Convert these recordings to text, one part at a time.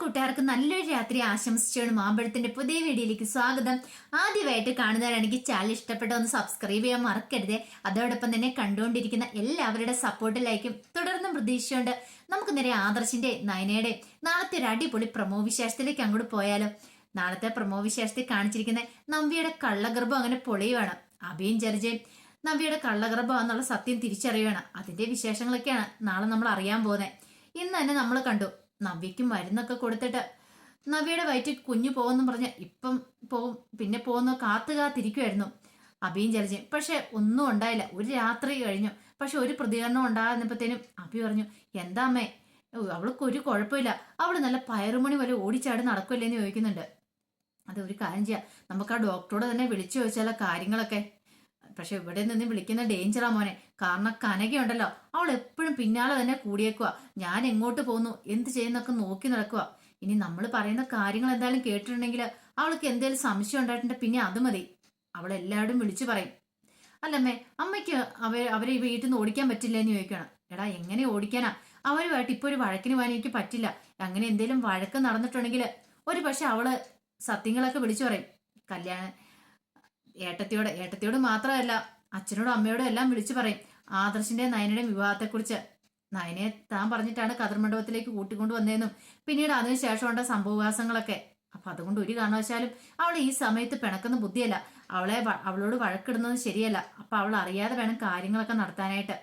കൂട്ടുകാർക്ക് നല്ലൊരു രാത്രി ആശംസിച്ചാണ് മാമ്പഴത്തിന്റെ പുതിയ വീഡിയോയിലേക്ക് സ്വാഗതം. ആദ്യമായിട്ട് കാണുന്നവരാണെങ്കിൽ ചാനൽ ഇഷ്ടപ്പെട്ട ഒന്ന് സബ്സ്ക്രൈബ് ചെയ്യാൻ മറക്കരുത്. അതോടൊപ്പം തന്നെ കണ്ടുകൊണ്ടിരിക്കുന്ന എല്ലാവരുടെ സപ്പോർട്ടിലായിരിക്കും തുടർന്നും പ്രതീക്ഷിച്ചുകൊണ്ട് നമുക്ക് നേരെ ആദർശിന്റെ നയനയുടെ നാളത്തെ ഒരു അടിപൊളി പ്രമോ വിശേഷത്തിലേക്ക് അങ്ങോട്ട് പോയാലോ. നാളത്തെ പ്രമോ വിശേഷത്തിൽ കാണിച്ചിരിക്കുന്ന നമ്പിയുടെ കള്ളഗർഭം അങ്ങനെ പൊളിയുവാണ്. അഭിയും ജർജയും നമ്പിയുടെ കള്ളഗർഭം എന്നുള്ള സത്യം തിരിച്ചറിയുകയാണ് അതിന്റെ വിശേഷങ്ങളൊക്കെയാണ് നാളെ നമ്മൾ അറിയാൻ പോകുന്നത്. ഇന്ന് തന്നെ നമ്മൾ കണ്ടു. നവ്യക്ക് മരുന്നൊക്കെ കൊടുത്തിട്ട് നവ്യയുടെ വയറ്റിൽ കുഞ്ഞു പോകുമെന്ന് പറഞ്ഞ് ഇപ്പം പോവും. പിന്നെ പോകുന്നു കാത്തു കാത്തിരിക്കുമായിരുന്നു അഭിയും ജലജയും. പക്ഷെ ഒന്നും ഉണ്ടായില്ല. ഒരു രാത്രി കഴിഞ്ഞു. പക്ഷെ ഒരു പ്രതികരണം ഉണ്ടാകുന്നപ്പോഴത്തേനും അഭി പറഞ്ഞു എന്താ അമ്മേ? അവൾക്ക് ഒരു കുഴപ്പമില്ല. അവൾ നല്ല പയറുമണി പോലെ ഓടിച്ചാടി നടക്കില്ലെന്ന് ചോദിക്കുന്നുണ്ട്. അത് ഒരു കാര്യം ചെയ്യാം. നമുക്ക് ആ ഡോക്ടറോട് തന്നെ വിളിച്ചു ചോദിച്ചാലോ കാര്യങ്ങളൊക്കെ? പക്ഷെ ഇവിടെ നിന്ന് വിളിക്കുന്ന ഡേഞ്ചറാ മോനെ. കാരണം കനകയുണ്ടല്ലോ. അവൾ എപ്പോഴും പിന്നാലെ തന്നെ കൂടിയേക്കുക ഞാൻ എങ്ങോട്ട് പോകുന്നു? എന്ത് ചെയ്യുന്നൊക്കെ നോക്കി നടക്കുക ഇനി നമ്മൾ പറയുന്ന കാര്യങ്ങൾ എന്തായാലും കേട്ടിട്ടുണ്ടെങ്കിൽ അവൾക്ക് എന്തെങ്കിലും സംശയം ഉണ്ടായിട്ടുണ്ട് പിന്നെ അത് മതി. അവൾ എല്ലാവരും വിളിച്ചു പറയും. അല്ലമ്മേ അമ്മയ്ക്ക് അവർ അവരെ ഈ വീട്ടിൽ നിന്ന് ഓടിക്കാൻ പറ്റില്ല എന്ന് ചോദിക്കണം എടാ എങ്ങനെ ഓടിക്കാനാ? അവരുമായിട്ട് ഇപ്പൊ ഒരു വഴക്കിന് പോകാൻ എനിക്ക് പറ്റില്ല. അങ്ങനെ എന്തെങ്കിലും വഴക്ക് നടന്നിട്ടുണ്ടെങ്കിൽ ഒരു പക്ഷെ അവൾ സത്യങ്ങളൊക്കെ വിളിച്ചു പറയും. കല്യാണം ഏട്ടത്തിയോട് ഏട്ടത്തിയോട് മാത്രമല്ല അച്ഛനോടും അമ്മയോടും എല്ലാം വിളിച്ചു പറയും ആദർശിന്റെ നയനയുടെയും വിവാഹത്തെക്കുറിച്ച്. നയനയെ താൻ പറഞ്ഞിട്ടാണ് കതിർമണ്ഡപത്തിലേക്ക് കൂട്ടിക്കൊണ്ടു വന്നതെന്നും പിന്നീട് അതിനുശേഷം ഉണ്ട സംഭവവാസങ്ങളൊക്കെ അപ്പൊ അതുകൊണ്ട് ഒരു കാരണവശാലും അവൾ ഈ സമയത്ത് പിണക്കുന്ന ബുദ്ധിയല്ല. അവളെ അവളോട് വഴക്കിടുന്നത് ശരിയല്ല. അപ്പൊ അവൾ അറിയാതെ വേണം കാര്യങ്ങളൊക്കെ നടത്താനായിട്ട്.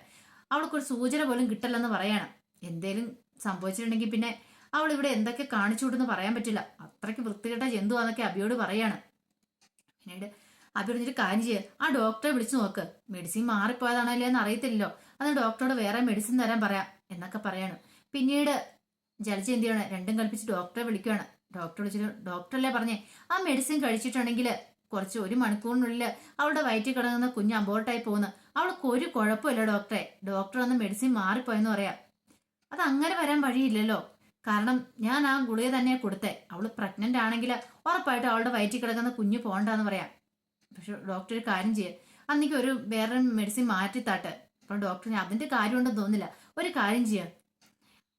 അവൾക്കൊരു സൂചന പോലും കിട്ടല്ലെന്ന് പറയണം. എന്തേലും സംഭവിച്ചിട്ടുണ്ടെങ്കിൽ പിന്നെ അവൾ ഇവിടെ എന്തൊക്കെ കാണിച്ചു കൊടുന്ന് പറയാൻ പറ്റില്ല. അത്രയ്ക്ക് വൃത്തികെട്ട ജന്തുവാന്നൊക്കെ അബിയോട് പറയാണ്. പിന്നീട് അബി പറഞ്ഞിട്ട് കാര്യം ആ ഡോക്ടറെ വിളിച്ചു നോക്ക്. മെഡിസിൻ മാറിപ്പോയതാണോ അല്ലേന്ന് അറിയത്തില്ലല്ലോ അത് ഡോക്ടറോട് വേറെ മെഡിസിൻ തരാൻ പറയാം എന്നൊക്കെ പറയാണ്. പിന്നീട് ജലജ എന്ത് ചെയ്യണം? രണ്ടും കൽപ്പിച്ച് ഡോക്ടറെ വിളിക്കുകയാണ് ഡോക്ടർ വിളിച്ചിട്ട് ഡോക്ടറല്ലേ പറഞ്ഞേ? ആ മെഡിസിൻ കഴിച്ചിട്ടുണ്ടെങ്കിൽ കുറച്ച് ഒരു മണിക്കൂറിനുള്ളിൽ അവളുടെ വയറ്റിൽ കിടങ്ങുന്ന കുഞ്ഞ് അബോർട്ടായി പോകുന്നു. അവൾക്ക് ഒരു കുഴപ്പമില്ല ഡോക്ടറെ ഡോക്ടർ വന്ന് മെഡിസിൻ മാറിപ്പോയെന്ന് പറയാം. അത് അങ്ങനെ വരാൻ വഴിയില്ലല്ലോ. കാരണം ഞാൻ ആ ഗുളിക തന്നെ കൊടുത്തേ. അവൾ പ്രഗ്നന്റ് ആണെങ്കിൽ ഉറപ്പായിട്ട് അവളുടെ വയറ്റിൽ കിടക്കുന്ന കുഞ്ഞ് പോകണ്ടെന്ന് പറയാം. പക്ഷെ ഡോക്ടർ ഒരു കാര്യം ചെയ്യ. അന്നിക്ക് ഒരു വേറെ മെഡിസിൻ മാറ്റിത്താട്ടെ അപ്പൊ ഡോക്ടറിന് അതിന്റെ കാര്യമുണ്ടെന്ന് തോന്നില്ല ഒരു കാര്യം ചെയ്യാം.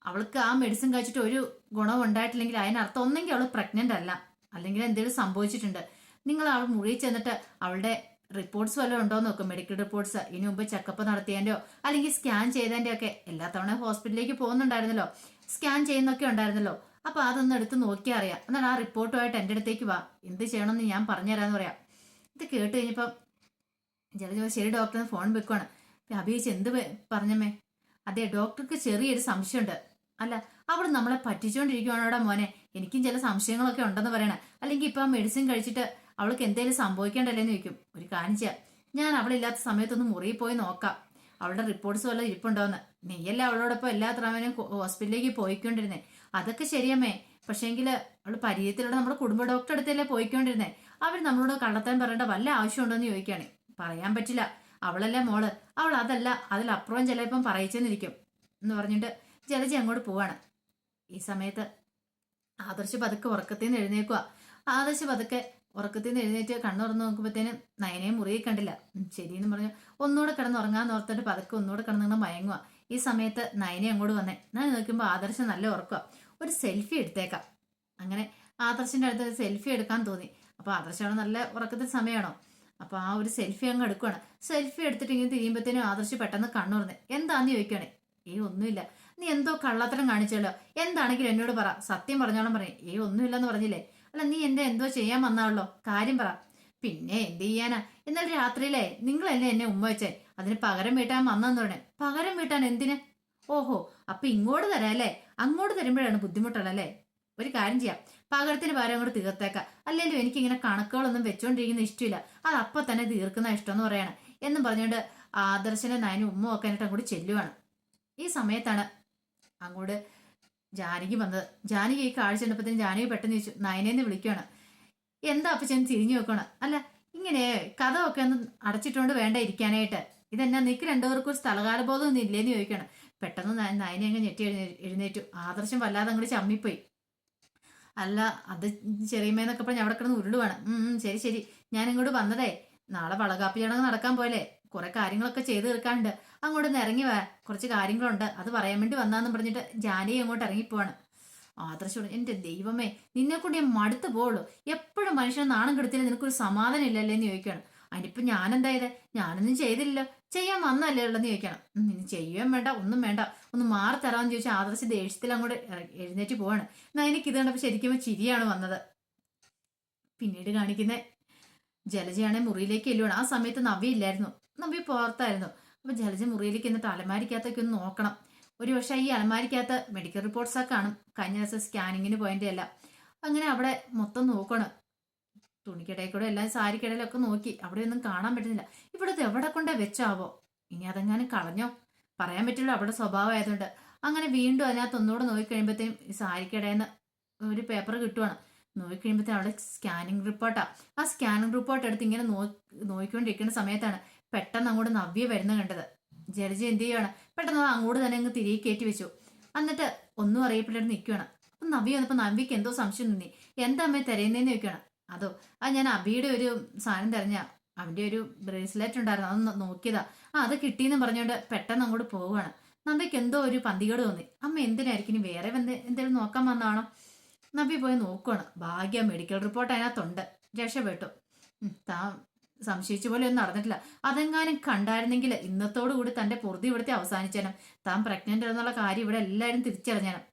അവൾക്ക് ആ മെഡിസിൻ കഴിച്ചിട്ട് ഒരു ഗുണം ഉണ്ടായിട്ടില്ലെങ്കിൽ അതിനർത്ഥം ഒന്നെങ്കിൽ അവൾ പ്രഗ്നന്റ് അല്ല. അല്ലെങ്കിൽ എന്തെങ്കിലും സംഭവിച്ചിട്ടുണ്ട്. നിങ്ങൾ അവൾ മുറിയിൽ ചെന്നിട്ട് അവളുടെ റിപ്പോർട്ട്സ് വല്ലതും ഉണ്ടോ നോക്കും. മെഡിക്കൽ റിപ്പോർട്ട്സ് ഇനി മുമ്പ് ചെക്കപ്പ് നടത്തിയതിന്റെയോ അല്ലെങ്കിൽ സ്കാൻ ചെയ്തതിന്റെ ഒക്കെ. എല്ലാ തവണ ഹോസ്പിറ്റലിലേക്ക് പോകുന്നുണ്ടായിരുന്നല്ലോ. സ്കാൻ ചെയ്യുന്നൊക്കെ ഉണ്ടായിരുന്നല്ലോ. അപ്പോൾ അതൊന്ന് എടുത്ത് നോക്കിയാൽ അറിയാം എന്നാൽ ആ റിപ്പോർട്ടുമായിട്ട് എന്റെ അടുത്തേക്ക് വാ. എന്ത് ചെയ്യണമെന്ന് ഞാൻ പറഞ്ഞുതരാന്ന് പറയാം. ഇത് കേട്ട് കഴിഞ്ഞപ്പം ജലജ ശരി ഡോക്ടർ ഫോൺ വെക്കുവാണ്. അഭിയിച്ച് എന്ത് പറഞ്ഞമ്മേ? അതെ ഡോക്ടർക്ക് ചെറിയൊരു സംശയമുണ്ട്. അല്ല അവിടെ നമ്മളെ പറ്റിച്ചുകൊണ്ടിരിക്കുവാണോടാ മോനെ? എനിക്കും ചില സംശയങ്ങളൊക്കെ ഉണ്ടെന്ന് പറയണേ. അല്ലെങ്കിൽ ഇപ്പൊ ആ മെഡിസിൻ കഴിച്ചിട്ട് അവൾക്ക് എന്തെങ്കിലും സംഭവിക്കേണ്ടല്ലേന്ന് ചോദിക്കും. ഒരു ചെയ്യാം. ഞാൻ അവളില്ലാത്ത സമയത്തൊന്ന് മുറിയിൽ പോയി നോക്കാം. അവളുടെ റിപ്പോർട്ട്സ് വല്ല ഇരിപ്പുണ്ടോന്ന്. നെയ്യല്ല അവളോടൊപ്പം എല്ലാ തവണയും ഹോസ്പിറ്റലിലേക്ക് പോയിക്കൊണ്ടിരുന്നേ. അതൊക്കെ ശരിയമ്മേ. പക്ഷേങ്കിൽ അവൾ പരിചയത്തിലൂടെ നമ്മുടെ കുടുംബ ഡോക്ടറെ അടുത്തല്ലേ പോയിക്കൊണ്ടിരുന്നേ. അവർ നമ്മളോട് കണ്ടെത്താൻ പറയേണ്ട വല്ല ആവശ്യമുണ്ടോന്ന് ചോദിക്കുകയാണ്. പറയാൻ പറ്റില്ല. അവളല്ലേ മോൾ. അവൾ അതല്ല. അതിലപ്പുറം ചിലപ്പം പറയിച്ചെന്നിരിക്കും. എന്ന് പറഞ്ഞിട്ട് ജലജ അങ്ങോട്ട് പോവാണ്. ഈ സമയത്ത് ആദർശ പതുക്കെ ഉറക്കത്തിൽ നിന്ന് എഴുന്നേക്കുക ആദർശ പതുക്കെ ഉറക്കത്തിൽ നിന്ന് എഴുന്നേറ്റ് കണ്ണു തുറന്ന് നോക്കുമ്പോഴത്തേനും നയനയെ മുറിയേ കണ്ടില്ല. ശരിയെന്ന് പറഞ്ഞു. ഒന്നുകൂടെ കിടന്ന് ഉറങ്ങാൻ ഓർത്തിട്ട് പതുക്കെ ഒന്നുകൂടെ കിടന്നു മയങ്ങുക ഈ സമയത്ത് നയനെ അങ്ങോട്ട് വന്നേ. ഞാൻ നോക്കുമ്പോൾ ആദർശ് നല്ല ഉറക്കുക ഒരു സെൽഫി എടുത്തേക്കാം. അങ്ങനെ ആദർശിന്റെ അടുത്ത് സെൽഫി എടുക്കാൻ തോന്നി. അപ്പൊ ആദർശാണ് നല്ല ഉറക്കത്തിൽ സമയമാണോ അപ്പൊ ആ ഒരു സെൽഫി അങ്ങ് എടുക്കുവാണ്. സെൽഫി എടുത്തിട്ട് ഇങ്ങനെ തിരിയുമ്പോഴത്തേനും ആദർശ് പെട്ടെന്ന് കണ്ണുറന്ന് എന്താന്ന് ചോദിക്കുകയാണെ ഏ ഒന്നുമില്ല. നീ എന്തോ കള്ളത്തരം കാണിച്ചല്ലോ. എന്താണെങ്കിലും എന്നോട് പറ. സത്യം പറഞ്ഞോളം പറയും. ഏ ഒന്നുമില്ലെന്ന് പറഞ്ഞില്ലേ? അല്ല നീ എന്റെ എന്തോ ചെയ്യാൻ വന്നാണല്ലോ കാര്യം പറ. പിന്നെ എന്ത് ചെയ്യാനാ? ഇന്നലെ രാത്രിയിലെ നിങ്ങളല്ലേ എന്നെ ഉമ്മ വെച്ചേ? അതിന് പകരം വീട്ടാൻ വന്നെന്ന് പറഞ്ഞേ. പകരം വീട്ടാൻ എന്തിന്? ഓഹോ അപ്പൊ ഇങ്ങോട്ട് തരാം അല്ലേ? അങ്ങോട്ട് തരുമ്പോഴാണ് ബുദ്ധിമുട്ടുള്ളല്ലേ ഒരു കാര്യം ചെയ്യാം. പകരത്തിന് പകരം അങ്ങോട്ട് തീർത്തേക്കാം. അല്ലെങ്കിലും എനിക്ക് ഇങ്ങനെ കണക്കുകളൊന്നും വെച്ചോണ്ടിരിക്കുന്ന ഇഷ്ടമില്ല അത് അപ്പൊ തന്നെ തീർക്കുന്ന ഇഷ്ടം എന്ന് പറയാണ്. എന്നും പറഞ്ഞുകൊണ്ട് ആദർശനെ നയനും ഉമ്മ ഒക്കെ എന്നിട്ട് അങ്ങോട്ട് ചെല്ലുവാണ്. ഈ സമയത്താണ് അങ്ങോട്ട് ജാനകി വന്നത്. ജാനകി ഈ കാഴ്ച കണ്ടപ്പോഴത്തേനും ജാനകി പെട്ടെന്ന് ചോദിച്ചു നയനെന്ന് വിളിക്കുകയാണ് എന്താ അപ്പച്ചൻ തിരിഞ്ഞു വെക്കണം അല്ല ഇങ്ങനെ കഥ ഒക്കെ ഒന്ന് അടച്ചിട്ടുകൊണ്ട് വേണ്ട ഇരിക്കാനായിട്ട്? ഇതെന്നാ നിക്ക് രണ്ടുപേർക്കും ഒരു സ്ഥലകാലബോധം ഒന്നും ഇല്ലേന്ന് ചോദിക്കണം. പെട്ടെന്ന് നയനെ അങ്ങ് ഞെട്ടി എഴുന്നേ- എഴുന്നേറ്റു. ആദർശം വല്ലാതെ അങ്ങോട്ട് ചമ്മിപ്പോയി. അല്ല അത് ചെറിയമ്മേന്നൊക്കെ പറഞ്ഞ് അവിടെ കിടന്ന് ഉരുളുവാണ്. ശരി ശരി. ഞാൻ ഇങ്ങോട്ട് വന്നതേ. നാളെ വളകാപ്പി ചടങ്ങ് നടക്കാൻ പോലെ കുറെ കാര്യങ്ങളൊക്കെ ചെയ്ത് തീർക്കാണ്ട് അങ്ങോട്ട് ഒന്ന് ഇറങ്ങി വാ. കുറച്ച് കാര്യങ്ങളുണ്ട്. അത് പറയാൻ വേണ്ടി വന്നാന്ന് പറഞ്ഞിട്ട് ജാനകി അങ്ങോട്ട് ഇറങ്ങിപ്പോവാണ്. ആദർശോട് എന്റെ ദൈവമേ നിന്നെ കൊണ്ട് ഞാൻ മടുത്തു പോവുള്ളൂ. എപ്പോഴും മനുഷ്യനെ നാണം കെടുത്തില്ല? നിനക്കൊരു സമാധാനം ഇല്ലല്ലേ എന്ന് ചോദിക്കണം അതിനിപ്പോ ഞാൻ എന്താ ചെയ്തേ? ഞാനൊന്നും ചെയ്തില്ല. ചെയ്യാൻ വന്നല്ലേ ഉള്ളതെന്ന് ചോദിക്കണം. ഇനി ചെയ്യുകയും വേണ്ട ഒന്നും വേണ്ട. ഒന്ന് മാറി തരാമെന്ന് ചോദിച്ചാൽ ആദർശ ദേഷ്യത്തിൽ അങ്ങോട്ട് എഴുന്നേറ്റ് പോവാണ്. എന്നാ എനിക്ക് ഇത് കണ്ടപ്പോൾ ശരിക്കും ചിരിയാണ് വന്നത്. പിന്നീട് കാണിക്കുന്ന ജലജയാണെ മുറിയിലേക്ക് എല്ലുവാണ് ആ സമയത്ത് നവ്യ ഇല്ലായിരുന്നു. നവ്യ പുറത്തായിരുന്നു. അപ്പൊ ജലജ മുറിയിലേക്ക് എന്നിട്ട് അലമാരിക്കകത്തൊക്കെ ഒന്ന് നോക്കണം. ഒരു പക്ഷേ ഈ അലമാരിക്കകത്ത് മെഡിക്കൽ റിപ്പോർട്ട്സ് ഒക്കെ കാണും. കഴിഞ്ഞ ദിവസം സ്കാനിങ്ങിന് പോയിന്റ് അല്ല അങ്ങനെ അവിടെ മൊത്തം നോക്കണം. തുണിക്കിടയിൽ കൂടെ എല്ലാം സാരിക്കിടയിലൊക്കെ നോക്കി. അവിടെ ഒന്നും കാണാൻ പറ്റുന്നില്ല. ഇവിടുത്തെ എവിടെ കൊണ്ടേ വെച്ചാവോ? ഇനി അതെങ്ങാനും കളഞ്ഞോ? പറയാൻ പറ്റില്ല അവിടെ സ്വഭാവം ആയതുകൊണ്ട്. അങ്ങനെ വീണ്ടും അതിനകത്ത് ഒന്നുകൂടെ നോക്കിക്കഴിയുമ്പോഴത്തേനും ഈ സാരിക്കിടയിൽ നിന്ന് ഒരു പേപ്പർ കിട്ടുവാണ്. നോക്കിക്കഴിയുമ്പോഴത്തേനും അവിടെ സ്കാനിങ് റിപ്പോർട്ടാ ആ. സ്കാനിങ് റിപ്പോർട്ട് എടുത്ത് ഇങ്ങനെ നോ നോക്കിക്കൊണ്ടിരിക്കുന്ന സമയത്താണ് പെട്ടെന്ന് അങ്ങോട്ട് നവ്യ വരുന്ന കണ്ടത്. ജലജ എന്ത് ചെയ്യുവാണ്? പെട്ടെന്ന് അങ്ങോട്ട് തന്നെ അങ്ങ് തിരികെ കയറ്റി വെച്ചു. എന്നിട്ട് ഒന്നും അറിയപ്പെട്ടിട്ട് നിൽക്കുകയാണ് അപ്പം നവ്യ വന്നപ്പോൾ നവ്യക്ക് എന്തോ സംശയം നിന്നി എന്താ അമ്മയെ തിരയുന്നതെന്ന് ചോദിക്കണം അതോ? ആ ഞാൻ അബിയുടെ ഒരു സാധനം തിരഞ്ഞ അവന്റെ ഒരു ബ്രേസ്ലെറ്റ് ഉണ്ടായിരുന്നു അതൊന്ന് നോക്കിയതാ. ആ അത് കിട്ടിയെന്ന് പറഞ്ഞുകൊണ്ട് പെട്ടെന്ന് അങ്ങോട്ട് പോവുകയാണ് നന്ദയ്ക്ക് എന്തോ ഒരു പന്തികേട് തോന്നി. അമ്മ എന്തിനായിരിക്കും വേറെ വന്ന് എന്തെങ്കിലും നോക്കാൻ വന്നാണോ? നബി പോയി നോക്കുവാണ്. ഭാഗ്യ മെഡിക്കൽ റിപ്പോർട്ട് അതിനകത്തുണ്ട്. രക്ഷപ്പെട്ടു. താ സംശയിച്ച പോലെ ഒന്നും നടന്നിട്ടില്ല. അതെങ്ങാനും കണ്ടായിരുന്നെങ്കിൽ ഇന്നത്തോടു കൂടി തന്റെ പൊറുതി ഇവിടുത്തെ അവസാനിച്ചേനും. താൻ പ്രഗ്നന്റ് എന്നുള്ള കാര്യം ഇവിടെ എല്ലാവരും തിരിച്ചറിഞ്ഞേനും.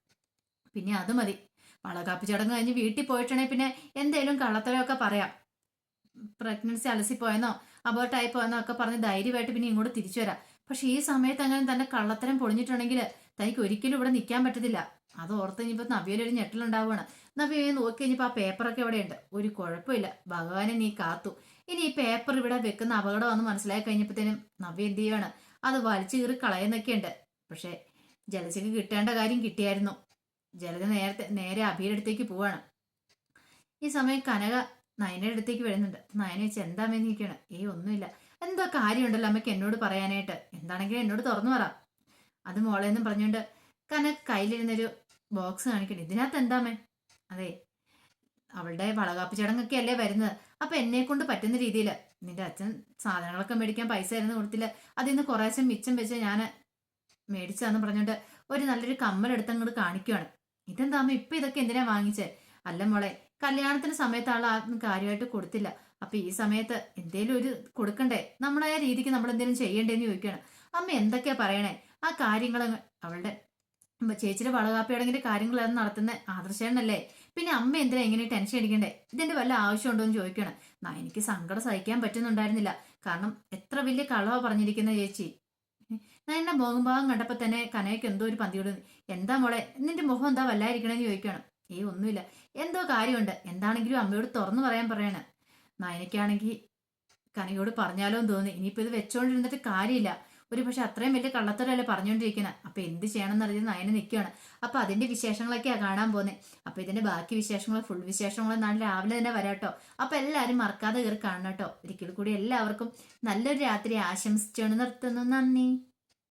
പിന്നെ അത് മതി. വളകാപ്പി ചടങ്ങ് കഴിഞ്ഞ് വീട്ടിൽ പോയിട്ടുണ്ടെങ്കിൽ പിന്നെ എന്തേലും കള്ളത്തരമൊക്കെ പറയാം. പ്രഗ്നൻസി അലസിപ്പോയെന്നോ അബോർട്ടായി പോയെന്നോ ഒക്കെ പറഞ്ഞ് ധൈര്യമായിട്ട് പിന്നെ ഇങ്ങോട്ട് തിരിച്ചു വരാം. പക്ഷെ ഈ സമയത്ത് അങ്ങനെ തന്നെ കള്ളത്തരം പൊളിഞ്ഞിട്ടുണ്ടെങ്കിൽ തനിക്ക് ഒരിക്കലും ഇവിടെ നിൽക്കാൻ പറ്റത്തില്ല. അത് ഓർത്ത് കഴിഞ്ഞപ്പോൾ നവ്യയിലൊരു ഞെട്ടലുണ്ടാവുകയാണ് നവ്യ നോക്കി കഴിഞ്ഞപ്പോൾ ആ പേപ്പറൊക്കെ ഇവിടെയുണ്ട് ഒരു കുഴപ്പമില്ല. ഭഗവാനെ നീ കാത്തു. ഇനി ഈ പേപ്പർ ഇവിടെ വെക്കുന്ന അപകടമാണെന്ന് മനസ്സിലായി കഴിഞ്ഞപ്പോഴത്തേനും നവ്യ എന്ത് ചെയ്യുകയാണ് അത് വലിച്ചു കീറി കളയുന്നൊക്കെയുണ്ട്. പക്ഷെ ജലജയ്ക്ക് കിട്ടേണ്ട കാര്യം കിട്ടിയായിരുന്നു. ജലജ നേരത്തെ നേരെ അഭിയുടെ അടുത്തേക്ക് പോവാണ്. ഈ സമയം കനക നയനയുടെ അടുത്തേക്ക് വരുന്നുണ്ട്. നയന വെച്ച് എന്താ അമ്മയെന്ന് ചോദിക്കണം ഏയ് ഒന്നുമില്ല. എന്തോ കാര്യമുണ്ടല്ലോ അമ്മയ്ക്ക് എന്നോട് പറയാനായിട്ട്. എന്താണെങ്കിലും എന്നോട് തുറന്നു പറ. അത് മോളെ എന്നും പറഞ്ഞുകൊണ്ട് കനക കയ്യിലിരുന്നൊരു ബോക്സ് കാണിക്കണം ഇതിനകത്ത് എന്താമേ അതെ അവളുടെ വളകാപ്പ് ചടങ്ങൊക്കെ അല്ലേ വരുന്നത്. അപ്പൊ എന്നെ കൊണ്ട് പറ്റുന്ന രീതിയിൽ നിന്റെ അച്ഛൻ സാധനങ്ങളൊക്കെ മേടിക്കാൻ പൈസ ആയിരുന്നു കൊടുത്തില്ല അതിൽ നിന്ന് കുറേശ്ശെ മിച്ചം വെച്ച് ഞാൻ മേടിച്ചാന്ന് പറഞ്ഞുകൊണ്ട് ഒരു നല്ലൊരു കമ്മലെടുത്ത് അങ്ങോട്ട് കാണിക്കുവാണ്. ഇതെന്താ അമ്മ? ഇപ്പൊ ഇതൊക്കെ എന്തിനാ വാങ്ങിച്ചേ? അല്ല മോളെ കല്യാണത്തിന് സമയത്ത് ആൾ ആർക്കും കാര്യമായിട്ട് കൊടുത്തില്ല. അപ്പൊ ഈ സമയത്ത് എന്തേലും ഒരു കൊടുക്കണ്ടേ? നമ്മളെ ആ രീതിക്ക് നമ്മൾ എന്തെങ്കിലും ചെയ്യണ്ടേന്ന് ചോദിക്കണം. അമ്മ എന്തൊക്കെയാ പറയണേ? ആ കാര്യങ്ങൾ അവളുടെ ചേച്ചിയുടെ വളകാപ്പിയോടെങ്കിലും കാര്യങ്ങളെല്ലാം നടത്തുന്ന ആദർശനല്ലേ പിന്നെ അമ്മ എന്തിനാ ഇങ്ങനെ ടെൻഷൻ അടിക്കണ്ടേ? ഇതിന്റെ വല്ല ആവശ്യമുണ്ടോ എന്ന് ചോദിക്കണം എനിക്ക് സങ്കടം സഹിക്കാൻ പറ്റുന്നുണ്ടായിരുന്നില്ല. കാരണം എത്ര വലിയ കളവാ പറഞ്ഞിരിക്കുന്ന ചേച്ചി. എന്നെ മുഖം ഭാഗം കണ്ടപ്പോ തന്നെ കനയ്ക്ക് എന്തോ ഒരു പന്തിയോട്. എന്താ മോളെ നിന്റെ മുഖം എന്താ വല്ലായിരിക്കണെന്ന് ചോദിക്കണം ഏ ഒന്നുമില്ല. എന്തോ കാര്യമുണ്ട്. എന്താണെങ്കിലും അമ്മയോട് തുറന്നു പറയാൻ പറയണ. നയനയ്ക്കാണെങ്കിൽ കനയോട് പറഞ്ഞാലോ എന്ന് തോന്നി ഇനിയിപ്പോ ഇത് വെച്ചോണ്ടിരുന്നിട്ട് കാര്യമില്ല. ഒരു പക്ഷെ അത്രയും വലിയ കള്ളത്തരല്ലേ പറഞ്ഞുകൊണ്ടിരിക്കുന്നത് അപ്പൊ എന്ത് ചെയ്യണമെന്ന് അറിയാൻ നയന് നിൽക്കുകയാണ് അപ്പൊ അതിന്റെ വിശേഷങ്ങളൊക്കെയാ കാണാൻ പോകുന്നത് അപ്പൊ ഇതിന്റെ ബാക്കി വിശേഷങ്ങൾ ഫുൾ വിശേഷങ്ങൾ നാളെ രാവിലെ തന്നെ വരാട്ടോ അപ്പൊ എല്ലാവരും മറക്കാതെ കയറി കാണണം ഒരിക്കൽ കൂടി എല്ലാവർക്കും നല്ലൊരു രാത്രി ആശംസിച്ചാണ് നിർത്തുന്നു. നന്ദി.